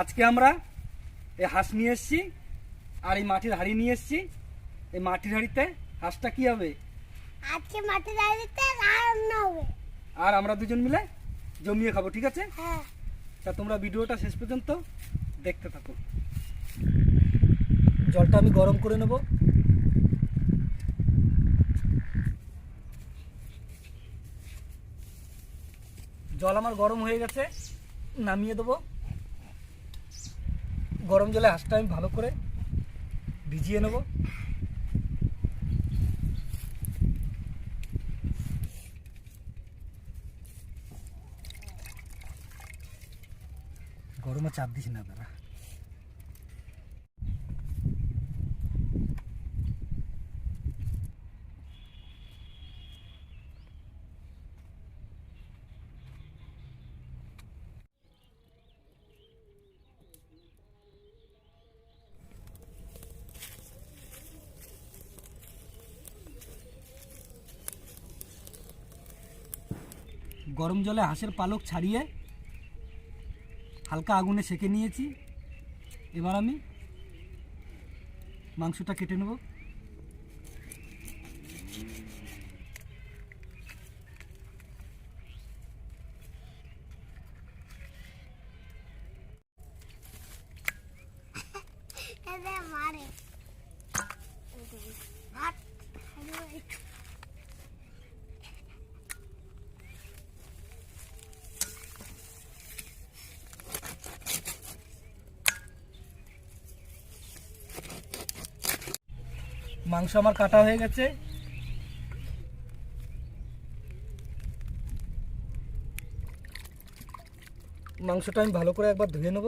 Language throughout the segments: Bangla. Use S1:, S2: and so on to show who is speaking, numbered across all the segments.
S1: আজকে আমরা এই হাঁস নিয়ে এসেছি আর এই মাটির হাঁড়ি নিয়ে এসেছি। এই মাটির হাঁড়িতে হাঁসটা কি হবে?
S2: আজকে মাঠে দাঁড়িয়ে রান্না হবে।
S1: আর আমরা দুজন মিলে জমিয়ে খাব ঠিক আছে?
S2: হ্যাঁ।
S1: তা তোমরা ভিডিওটা শেষ পর্যন্ত দেখতে থাকো। জলটা আমি গরম করে নেব। জল আমার গরম হয়ে গেছে নামিয়ে দেবো। গরম জলে আসটা আমি ভালো করে ভিজিয়ে নেব। গরমে চাপ দিস না দাদা গরম জলে হাঁসের পালক ছাড়িয়ে হালকা আগুনে সেকে নিয়েছি। এবার আমি মাংসটা কেটে নেব।
S2: মারে। ভাত
S1: মাংস আমার কাটা হয়ে গেছে। মাংসটা আমি ভালো করে একবার ধুয়ে নেব।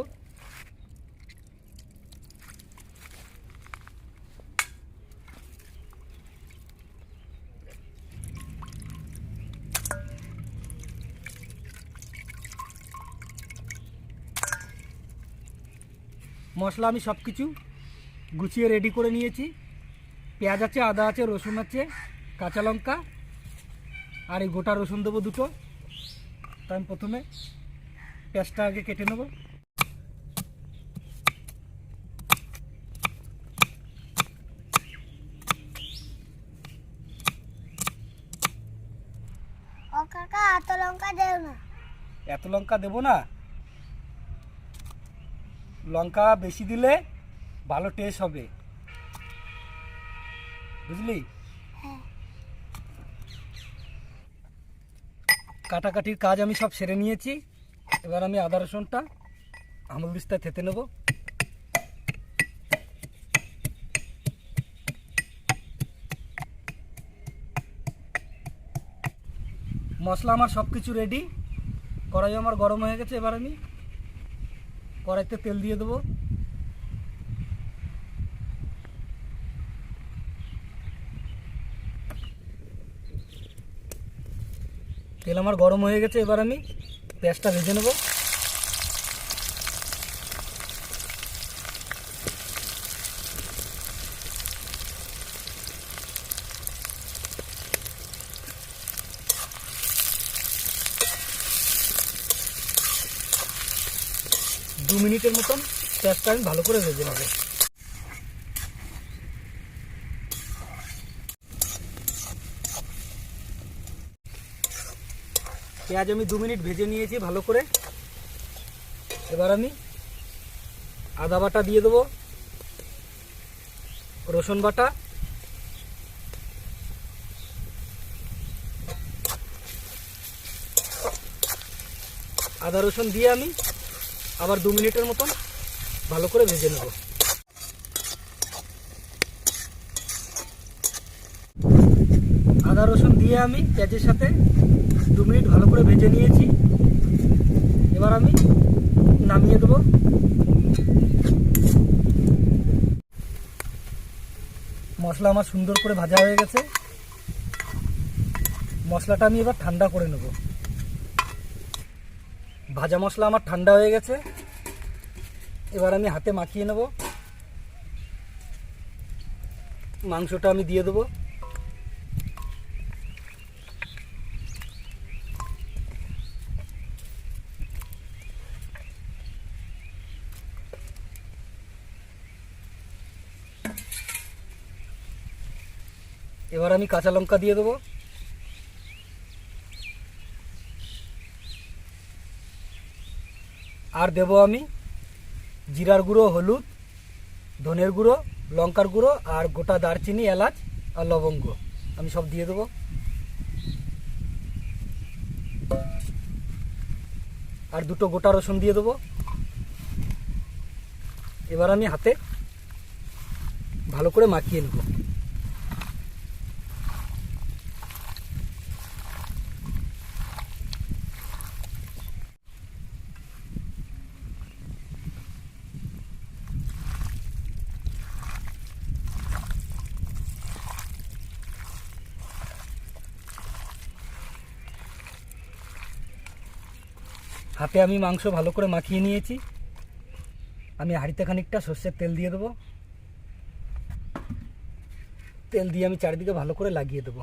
S1: মশলা আমি সব কিছু গুছিয়ে রেডি করে নিয়েছি। পেঁয়াজ আছে আদা আছে রসুন আছে কাঁচা লঙ্কা আর এই গোটা রসুন দেবো দুটো। তা আমি প্রথমে পেঁয়াজটা আগে কেটে নেব।
S2: এত লঙ্কা না।
S1: এত লঙ্কা দেবো না। লঙ্কা বেশি দিলে ভালো টেস্ট হবে। বুঝলি?
S2: হ্যাঁ।
S1: কাটাকাটির কাজ আমি সব সেরে নিয়েছি। এবার আমি আদা রসুনটা আমল দিস্তায় থেতে নেব। মশলা আমার সব কিছু রেডি কড়াই আমার গরম হয়ে গেছে। এবার আমি কড়াইতে তেল দিয়ে দেবো। তেল আমার গরম হয়ে গেছে, এবার আমি পেঁয়াজটা ভেজে নেব। দু মিনিটের মতন পেঁয়াজটা আমি ভালো করে ভেজে নেব। পেঁয়াজ আমি দু মিনিট ভেজে নিয়েছি ভালো করে। এবার আমি আদা বাটা দিয়ে দেবো, রসুন বাটা। আদা রসুন দিয়ে আমি আবার দু মিনিটের মতন ভালো করে ভেজে নেব। আদা রসুন দিয়ে আমি পেঁয়াজের সাথে দু মিনিট ভালো করে ভেজে নিয়েছি। এবার আমি নামিয়ে দেবো। মশলা আমার সুন্দর করে ভাজা হয়ে গেছে। মশলাটা আমি এবার ঠান্ডা করে নেব। ভাজা মশলা আমার ঠান্ডা হয়ে গেছে। এবার আমি হাতে মাখিয়ে নেব। মাংসটা আমি দিয়ে দেবো। এবার আমি কাঁচা লঙ্কা দিয়ে দেবো। আর দেব আমি জিরার গুঁড়ো, হলুদ, ধনের গুঁড়ো, লঙ্কার গুঁড়ো আর গোটা দারচিনি, এলাচ আর লবঙ্গ। আমি সব দিয়ে দেবো। আর দুটো গোটা রসুন দিয়ে দেবো। এবার আমি হাতে ভালো করে মাখিয়ে নেব। হাতে আমি মাংস ভালো করে মাখিয়ে নিয়েছি। আমি হাঁড়িতে খানিকটা সর্ষের তেল দিয়ে দেবো। তেল দিয়ে আমি চারিদিকে ভালো করে লাগিয়ে দেবো।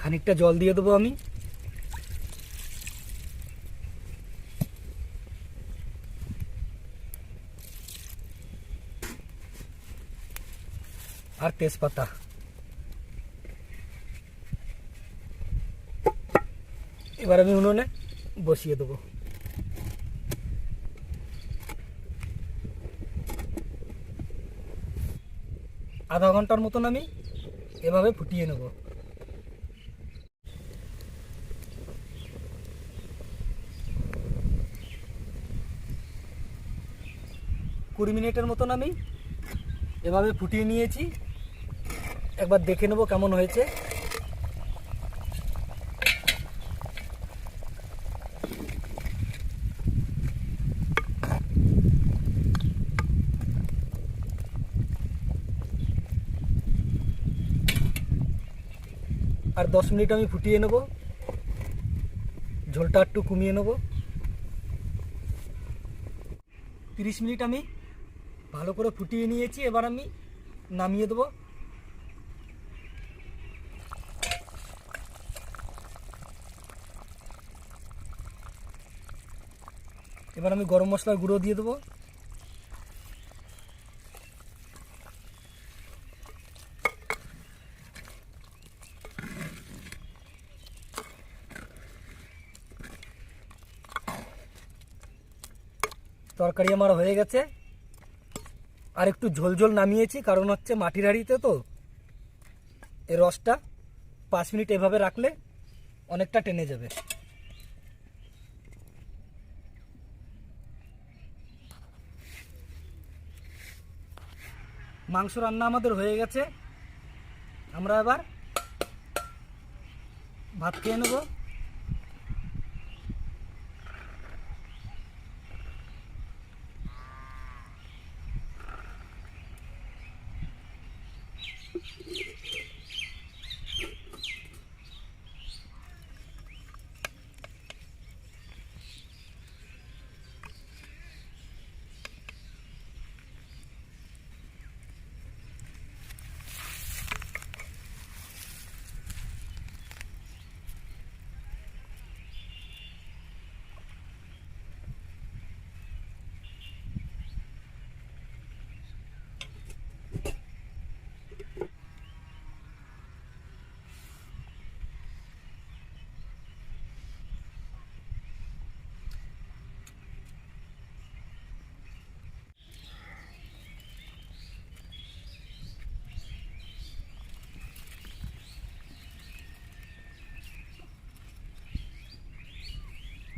S1: খানিকটা জল দিয়ে দেবো আমি। আর তেজপাতা। এবার আমি উনুনে বসিয়ে দেবো। আধা ঘণ্টার মতন আমি এভাবে ফুটিয়ে নেব। কুড়ি মিনিটের মতন আমি এভাবে ফুটিয়ে নিয়েছি। একবার দেখে নেব কেমন হয়েছে। আর দশ মিনিট আমি ফুটিয়ে নেব। ঝোলটা একটু কমিয়ে নেব। তিরিশ মিনিট আমি ভালো করে ফুটিয়ে নিয়েছি, এবার আমি নামিয়ে দেবো। এবার আমি গরম মশলার গুঁড়ো দিয়ে দেবো। তরকারি আমার হয়ে গেছে। আর একটু ঝোল ঝোল নামিয়েছি, কারণ হচ্ছে মাটির হাঁড়িতে তো। এই রসটা পাঁচ মিনিট এভাবে রাখলে অনেকটা টেনে যাবে। মাংস রান্না আমাদের হয়ে গেছে। আমরা এবার ভাত খেয়ে নেব।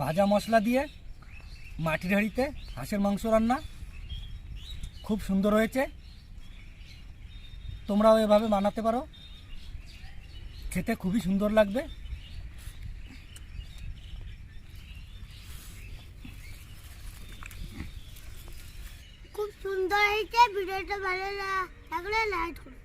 S1: ভাজা মশলা দিয়ে মাটির হাঁড়িতে হাঁসের মাংস রান্না। খুব সুন্দর হয়েছে। তোমরাও এভাবে বানাতে পারো। খেতে খুবই সুন্দর লাগবে।
S2: খুব সুন্দর হয়েছে। ভিডিওটা ভালো লাগলে লাইক করুন